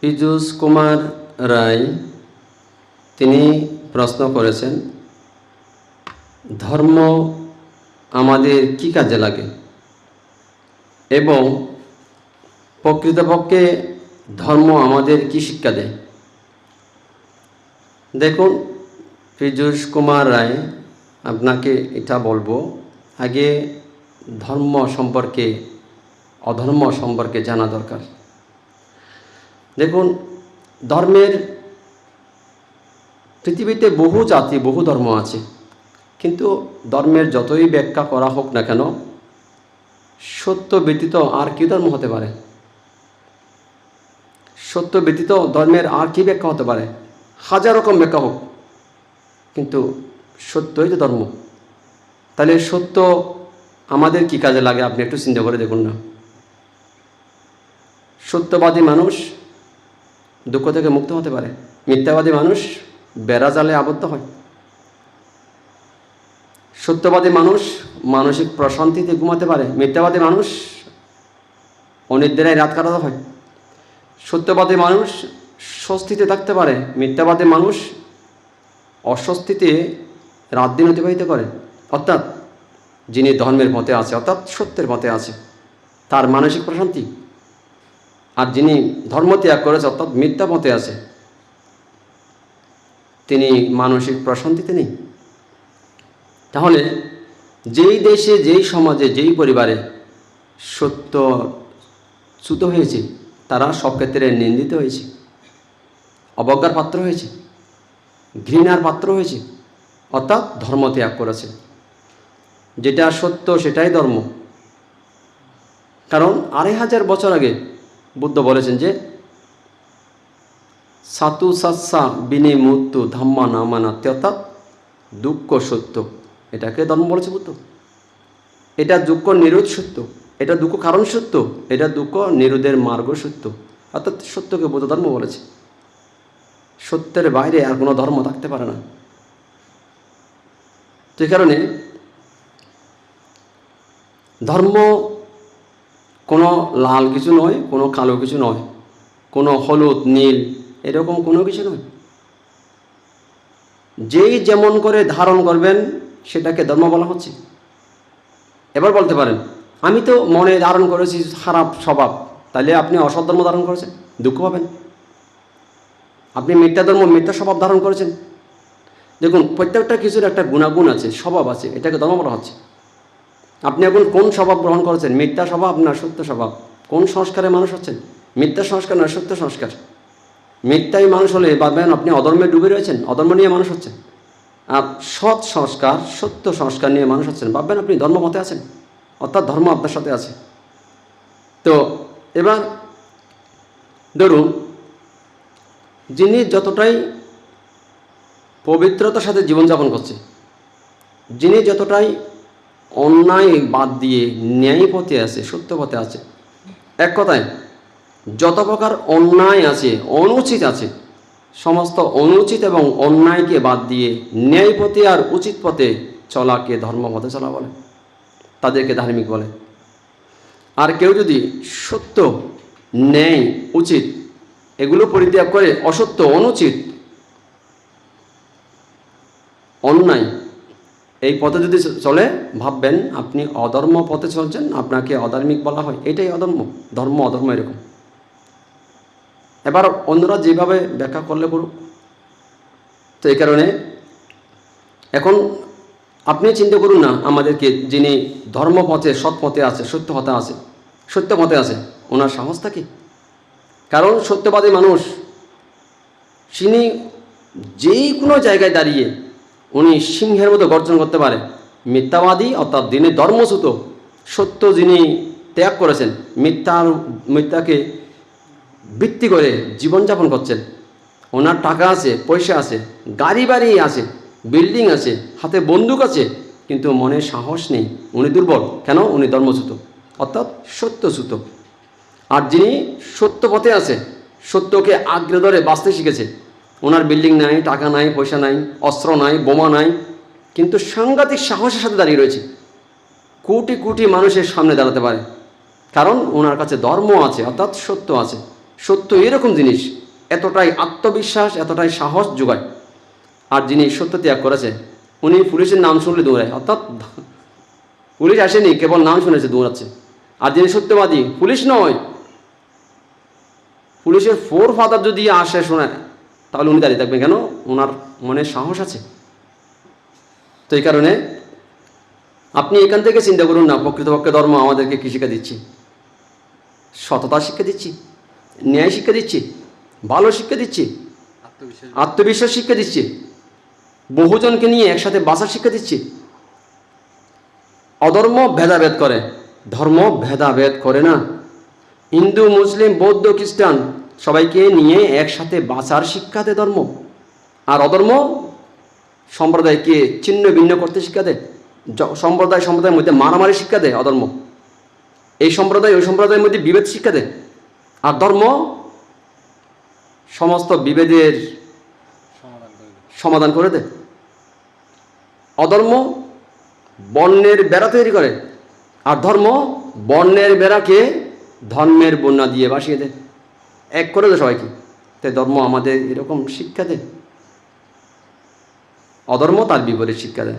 পীযূষ কুমার রায়, তিনি প্রশ্ন করেছেন, ধর্ম আমাদের কি কাজে লাগে? এবং প্রকৃতপক্ষে ধর্ম আমাদের কি শিক্ষা দেয়? দেখুন, পীযূষ কুমার রায়, আপনাকে এটা বলব, আগে ধর্ম সম্পর্কে, অধর্ম সম্পর্কে জানা দরকার। দেখুন, ধর্মের পৃথিবীতে বহু জাতি, বহু ধর্ম আছে, কিন্তু ধর্মের যতই ব্যাখ্যা করা হোক না কেন, সত্য ব্যতীত আর কি ধর্ম হতে পারে? সত্য ব্যতীত ধর্মের আর কি ব্যাখ্যা হতে পারে? হাজার রকম ব্যাখ্যা হোক, কিন্তু সত্যই তো ধর্ম। তাহলে সত্য আমাদের কি কাজে লাগে? আপনি একটু চিন্তা করে দেখুন না। সত্যবাদী মানুষ দুঃখ থেকে মুক্ত হতে পারে। মিথ্যাবাদী মানুষ বেড়া জালে আবদ্ধ হয়। সত্যবাদী মানুষ মানসিক প্রশান্তিতে ঘুমাতে পারে। মিথ্যাবাদী মানুষ অনিদ্রায় রাত কাটাতে হয়। সত্যবাদী মানুষ স্বস্তিতে থাকতে পারে। মিথ্যাবাদী মানুষ অস্বস্তিতে রাত দিন অতিবাহিত করে। অর্থাৎ যিনি ধর্মের পথে আছে, অর্থাৎ সত্যের পথে আছে, তার মানসিক প্রশান্তি আর যিনি ধর্ম ত্যাগ করেছে, অর্থাৎ মিথ্যা পথে আছে, তিনি মানসিক প্রশান্তিতে নেই তাহলে যেই দেশে, যেই সমাজে, যেই পরিবারে সত্য চ্যুত হয়েছে, তারা সব ক্ষেত্রে নিন্দিত হয়েছে, অবজ্ঞার পাত্র হয়েছে, ঘৃণার পাত্র হয়েছে, অর্থাৎ ধর্ম ত্যাগ করেছে। যেটা সত্য সেটাই ধর্ম। কারণ আড়াই হাজার বছর আগে বুদ্ধ বলেছেন যে, সাতু সাৎসা বিনি মৃত্যু ধাম্মা নামানাত্য অর্থাৎ দুঃখ সত্য। এটাকে ধর্ম বলেছে বুদ্ধ। এটা দুঃখ নিরোধ সত্য। এটা দুঃখ কারণ সত্য। এটা দুঃখ নিরোধের মার্গ সত্য। অর্থাৎ সত্যকে বুদ্ধ ধর্ম বলেছে। সত্যের বাইরে আর কোনো ধর্ম থাকতে পারে না। তো এই কারণে ধর্ম কোনো লাল কিছু নয়, কোনো কালো কিছু নয়, কোনো হলুদ, নীল, এরকম কোনো কিছু নয়। যেই যেমন করে ধারণ করবেন, সেটাকে ধর্ম বলা হচ্ছে। এবার বলতে পারেন, আমি তো মনে ধারণ করেছি খারাপ স্বভাব তাহলে আপনি অসৎ ধর্ম ধারণ করেছেন, দুঃখ পাবেন। আপনি মিথ্যা ধর্ম, মিথ্যা স্বভাব ধারণ করেছেন। দেখুন, প্রত্যেকটা কিছুর একটা গুণাগুণ আছে, স্বভাব আছে, এটাকে ধর্ম বলা হচ্ছে। আপনি এখন কোন স্বভাব গ্রহণ করেছেন? মিথ্যা স্বভাব না সত্য স্বভাব? কোন সংস্কারে মানুষ হচ্ছেন? মিথ্যা সংস্কার না সত্য সংস্কার? মিথ্যাই মানুষ হলে ভাববেন আপনি অধর্মে ডুবে রয়েছেন, অধর্ম নিয়ে মানুষ হচ্ছেন। আর সৎ সংস্কার, সত্য সংস্কার নিয়ে মানুষ হচ্ছেন, ভাববেন আপনি ধর্মমতে আছেন, অর্থাৎ ধর্ম আপনার সাথে আছে। তো এবার ধরুন, যিনি যতটাই পবিত্রতার সাথে জীবনযাপন করছে, যিনি যতটাই অন্যায় বাদ দিয়ে ন্যায় পথে আছে, সত্য পথে আছে। এক কথায়, যত প্রকার অন্যায় আছে, অনুচিত আছে, সমস্ত অনুচিত এবং অন্যায়কে বাদ দিয়ে ন্যায় পথে আর উচিত পথে চলাকে ধর্ম পথে চলা বলে। তাদেরকে ধার্মিক বলে। আর কেউ যদি সত্য, ন্যায়, উচিত এগুলো পরিত্যাগ করে, অসত্য, অনুচিত, অন্যায় এই পথে যদি চলে, ভাববেন আপনি অধর্ম পথে চলছেন, আপনাকে অধার্মিক বলা হয়। এটাই অধর্ম। ধর্ম অধর্ম এরকম। এবার অন্যরা যেভাবে ব্যাখ্যা করলে করুক তো এই কারণে এখন আপনি চিন্তা করুন না আমাদেরকে যিনি ধর্মপথে সৎ পথে আছে, সত্য পথে আছে, সত্য পথে আছে, ওনার সাহস থাকে কারণ সত্যবাদী মানুষ তিনি যেই কোনো জায়গায় দাঁড়িয়ে উনি সিংহের মতো গর্জন করতে পারে। মিথ্যাবাদী, অর্থাৎ দিনের ধর্মচ্যুত সত্য যিনি ত্যাগ করেছেন, মিথ্যার, মিথ্যাকে বৃত্তি করে জীবনযাপন করছেন। ওনার টাকা আছে, পয়সা আছে, গাড়ি বাড়ি আছে, বিল্ডিং আছে, হাতে বন্দুক আছে, কিন্তু মনে সাহস নেই। উনি দুর্বল। কেন? উনি ধর্মচ্যুত অর্থাৎ সত্যচ্যুত আর যিনি সত্য পথে আছে, সত্যকে আগ্রে ধরে বাঁচতে শিখেছে ওনার বিল্ডিং নাই, টাকা নাই, পয়সা নাই, অস্ত্র নাই, বোমা নাই, কিন্তু সাংঘাতিক সাহসের সাথে দাঁড়িয়ে রয়েছে। কোটি কোটি মানুষের সামনে দাঁড়াতে পারে। কারণ ওনার কাছে ধর্ম আছে, অর্থাৎ সত্য আছে। সত্য এরকম জিনিস, এতটাই আত্মবিশ্বাস, এতটাই সাহস যোগায়। আর যিনি সত্য ত্যাগ করেছে, উনি পুলিশের নাম শুনলে দৌড়ায়, অর্থাৎ পুলিশ আসেনি, কেবল নাম শুনেছে, দৌড়াচ্ছে। আর যিনি সত্যবাদী, পুলিশ নয়। পুলিশের ফোর ফাদার যদি আসে, শোনে তাহলে উনি দাঁড়িয়ে থাকবেন কেন? ওনার মনে সাহস আছে। তো এই কারণে আপনি এখান থেকে চিন্তা করুন না, প্রকৃতপক্ষে ধর্ম আমাদেরকে কী শিক্ষা দিচ্ছি? সততা শিক্ষা দিচ্ছি, ন্যায় শিক্ষা দিচ্ছি, ভালো শিক্ষা দিচ্ছি, আত্মবিশ্বাস শিক্ষা দিচ্ছি, বহুজনকে নিয়ে একসাথে বাঁচার শিক্ষা দিচ্ছি। অধর্ম ভেদাভেদ করে, ধর্ম ভেদাভেদ করে না। হিন্দু, মুসলিম, বৌদ্ধ, খ্রিস্টান সবাইকে নিয়ে একসাথে বাঁচার শিক্ষা দেয় ধর্ম। আর অধর্ম সম্প্রদায়কে ছিন্ন ভিন্ন করতে শিক্ষা দেয় সম্প্রদায় সম্প্রদায়ের মধ্যে মারামারি শিক্ষা দেয় অধর্ম। এই সম্প্রদায়, ওই সম্প্রদায়ের মধ্যে বিভেদ শিক্ষা দেয় আর ধর্ম সমস্ত বিভেদের সমাধান করে দেয় অধর্ম বর্ণের বেড়া তৈরি করে। আর ধর্ম বর্ণের বেড়াকে ধর্মের বন্যা দিয়ে বাসিয়ে দেয় এক করে দেয় সবাইকে। তাই ধর্ম আমাদের এরকম শিক্ষা দেয়। অধর্ম তার বিপরীত শিক্ষা দেয়।